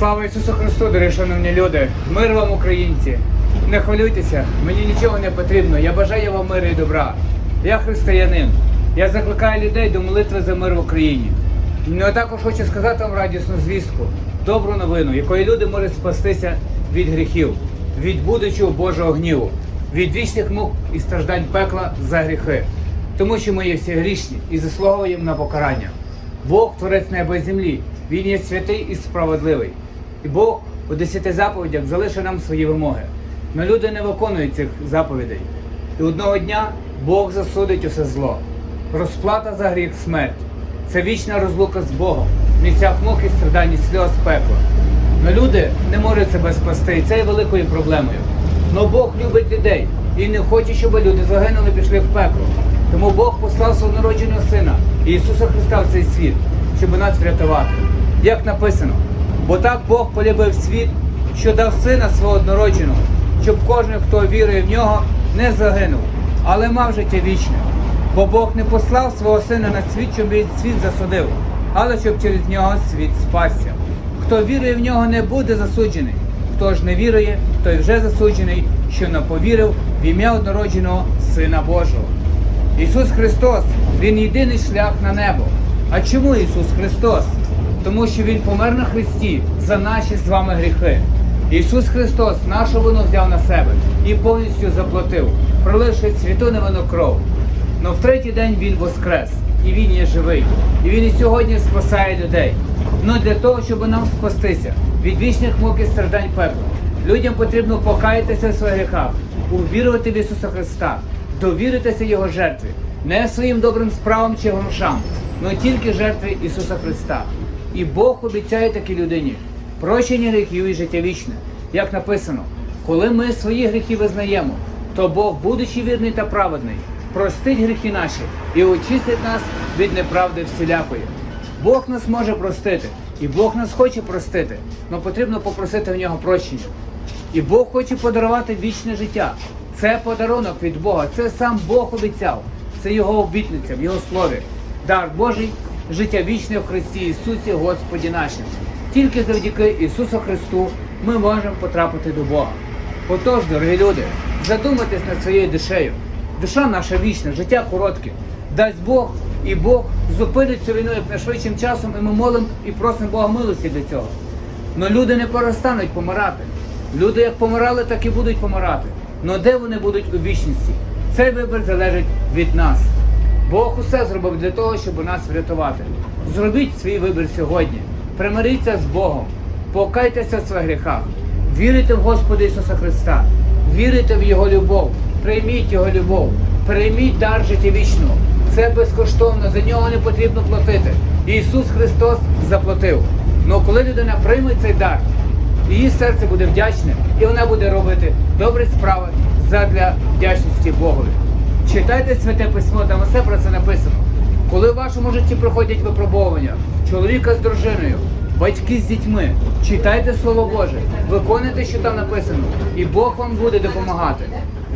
Слава Ісусу Христу, дорогі шановні люди! Мир вам, українці! Не хвилюйтеся, мені нічого не потрібно. Я бажаю вам миру і добра. Я християнин. Я закликаю людей до молитви за мир в Україні. Ну а також хочу сказати вам радісну звістку, добру новину, якою люди можуть спастися від гріхів, від будучого Божого гніву, від вічних мук і страждань пекла за гріхи. Тому що ми є всі грішні і заслуговуємо на покарання. Бог творець неба і землі, Він є святий і справедливий. І Бог у десяти заповідях залишив нам свої вимоги. Но люди не виконують цих заповідей. І одного дня Бог засудить усе зло. Розплата за гріх смерть. Це вічна розлука з Богом, в місцях муки, страдань сльоз пекла. Но люди не можуть себе спасти, і це є великою проблемою. Но Бог любить людей і не хоче, щоб люди загинули пішли в пекло. Тому Бог послав свого народженого сина Ісуса Христа в цей світ, щоб нас врятувати. Як написано, бо так Бог полюбив світ, що дав сина свого однородженого, щоб кожен, хто вірує в нього, не загинув, але мав життя вічне. Бо Бог не послав свого сина на світ, щоб світ засудив, але щоб через нього світ спасся. Хто вірує в нього, не буде засуджений. Хто ж не вірує, той вже засуджений, що не повірив в ім'я однородженого Сина Божого. Ісус Христос, Він єдиний шлях на небо. А чому Ісус Христос? Тому що Він помер на Христі за наші з вами гріхи. Ісус Христос нашу вину взяв на себе і повністю заплатив, проливши святу невинну кров. Но в третій день Він воскрес, і Він є живий, і Він і сьогодні спасає людей. Ну для того, щоб нам спастися від вічних мук і страждань пекла, людям потрібно покаятися в своїх гріхах, увірувати в Ісуса Христа, довіритися Його жертві, не своїм добрим справам чи грошам, але тільки жертві Ісуса Христа. І Бог обіцяє такій людині прощення гріхів і життя вічне. Як написано, коли ми свої гріхи визнаємо, то Бог, будучи вірний та праведний, простить гріхи наші і очистить нас від неправди всілякої. Бог нас може простити, і Бог нас хоче простити, але потрібно попросити в нього прощення. І Бог хоче подарувати вічне життя. Це подарунок від Бога. Це сам Бог обіцяв. Це Його обітниця в Його слові. Дар Божий, життя вічне в Христі Ісусі, Господі нашим. Тільки завдяки Ісусу Христу ми можемо потрапити до Бога. Отож, дорогі люди, задумайтесь над своєю душею. Душа наша вічна, життя коротке. Дасть Бог, і Бог зупинить цю війну як найшвидшим часом, і ми молимо і просимо Бога милості для цього. Но люди не перестануть помирати. Люди як помирали, так і будуть помирати. Но де вони будуть у вічності? Цей вибір залежить від нас. Бог усе зробив для того, щоб нас врятувати. Зробіть свій вибір сьогодні. Примиріться з Богом, покайтеся в своїх гріхах, вірите в Господа Ісуса Христа, вірите в Його любов, прийміть Його любов, прийміть дар життя вічного. Це безкоштовно, за нього не потрібно платити. Ісус Христос заплатив. Ну коли людина прийме цей дар, її серце буде вдячне, і вона буде робити добрі справи задля вдячності Богові. Читайте святе письмо, там усе про це написано. Коли в вашому житті проходять випробовування, чоловіка з дружиною, батьки з дітьми, читайте Слово Боже, виконуйте, що там написано, і Бог вам буде допомагати.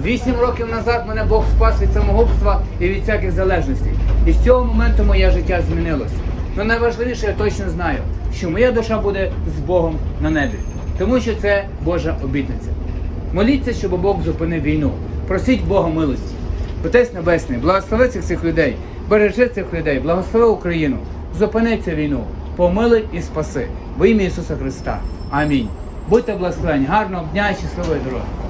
Вісім років назад мене Бог спас від самогубства і від всяких залежностей. І з цього моменту моє життя змінилось. Но найважливіше, я точно знаю, що моя душа буде з Богом на небі, тому що це Божа обітниця. Моліться, щоб Бог зупинив війну. Просіть Бога милості. Отець Небесний, благослови цих цих людей, бережи цих людей, благослови Україну, зупини цю війну, помили і спаси. Во ім'я Ісуса Христа. Амінь. Будьте благословені, гарного дня і щасливої дороги.